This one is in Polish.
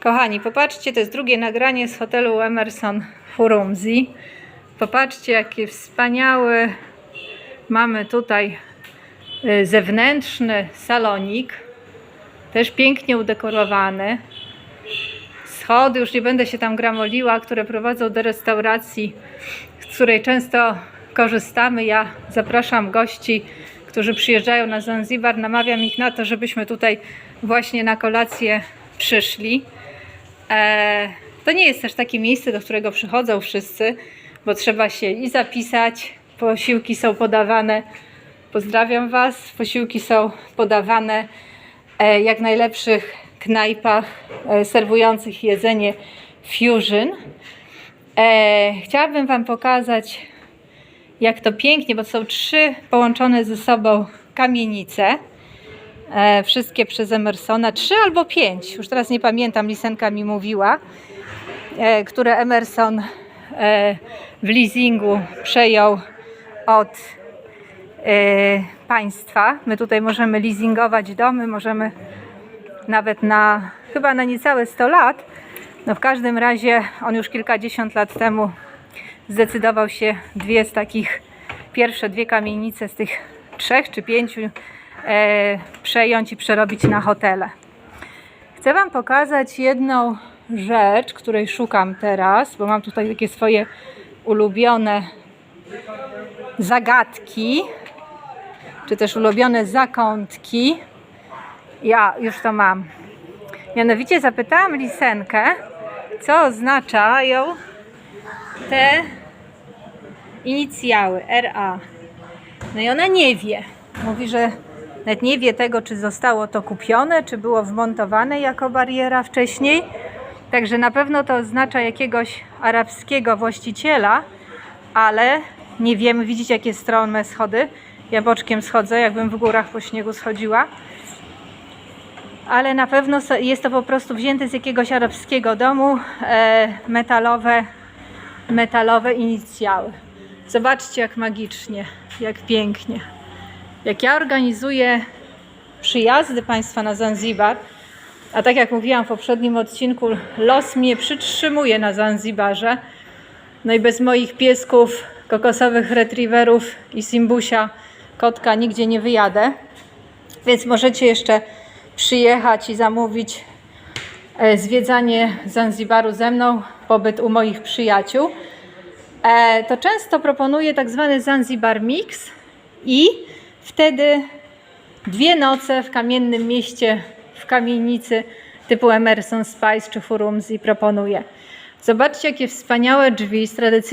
Kochani, popatrzcie, to jest drugie nagranie z hotelu Emerson w Urumqi. Popatrzcie, jakie wspaniałe mamy tutaj y, zewnętrzny salonik. Też pięknie udekorowany. Schody, już nie będę się tam gramoliła, które prowadzą do restauracji, z której często korzystamy. Ja zapraszam gości, którzy przyjeżdżają na Zanzibar, namawiam ich na to, żebyśmy tutaj właśnie na kolację przyszli. E, to nie jest też takie miejsce, do którego przychodzą wszyscy, bo trzeba się i zapisać. Posiłki są podawane. Pozdrawiam Was. Posiłki są podawane e, jak w najlepszych knajpach e, serwujących jedzenie fusion. Chciałabym Wam pokazać, jak to pięknie, bo są trzy połączone ze sobą kamienice. E, wszystkie przez Emersona, trzy albo pięć, już teraz nie pamiętam, Lisenka mi mówiła, e, które Emerson e, w leasingu przejął od państwa. My tutaj możemy leasingować domy, możemy nawet na chyba na niecałe 100 lat. No w każdym razie on już kilkadziesiąt lat temu zdecydował się dwie z takich, pierwsze dwie kamienice z tych trzech czy pięciu przejąć i przerobić na hotele. Chcę Wam pokazać jedną rzecz, której szukam teraz, bo mam tutaj takie swoje ulubione zagadki, czy też ulubione zakątki. Ja już to mam. Mianowicie zapytałam Lisenkę, co oznaczają te inicjały RA. No i ona nie wie. Mówi, że nawet nie wie tego, czy zostało to kupione, czy było wmontowane jako bariera wcześniej. Także na pewno to oznacza jakiegoś arabskiego właściciela, ale nie wiemy. Widzicie, jakie strome schody? Ja boczkiem schodzę, jakbym w górach po śniegu schodziła. Ale na pewno jest to po prostu wzięte z jakiegoś arabskiego domu, e, metalowe, metalowe inicjały. Zobaczcie, jak magicznie, jak pięknie. Jak ja organizuję przyjazdy Państwa na Zanzibar, a tak jak mówiłam w poprzednim odcinku, los mnie przytrzymuje na Zanzibarze. No i bez moich piesków, kokosowych retriewerów i Simbusia, kotka, nigdzie nie wyjadę. Więc możecie jeszcze przyjechać i zamówić e, zwiedzanie Zanzibaru ze mną, pobyt u moich przyjaciół. E, to często proponuję tak zwany Zanzibar Mix i wtedy dwie noce w kamiennym mieście, w kamienicy typu Emerson Spice czy Furumzi proponuję. Zobaczcie, jakie wspaniałe drzwi z tradycyjnym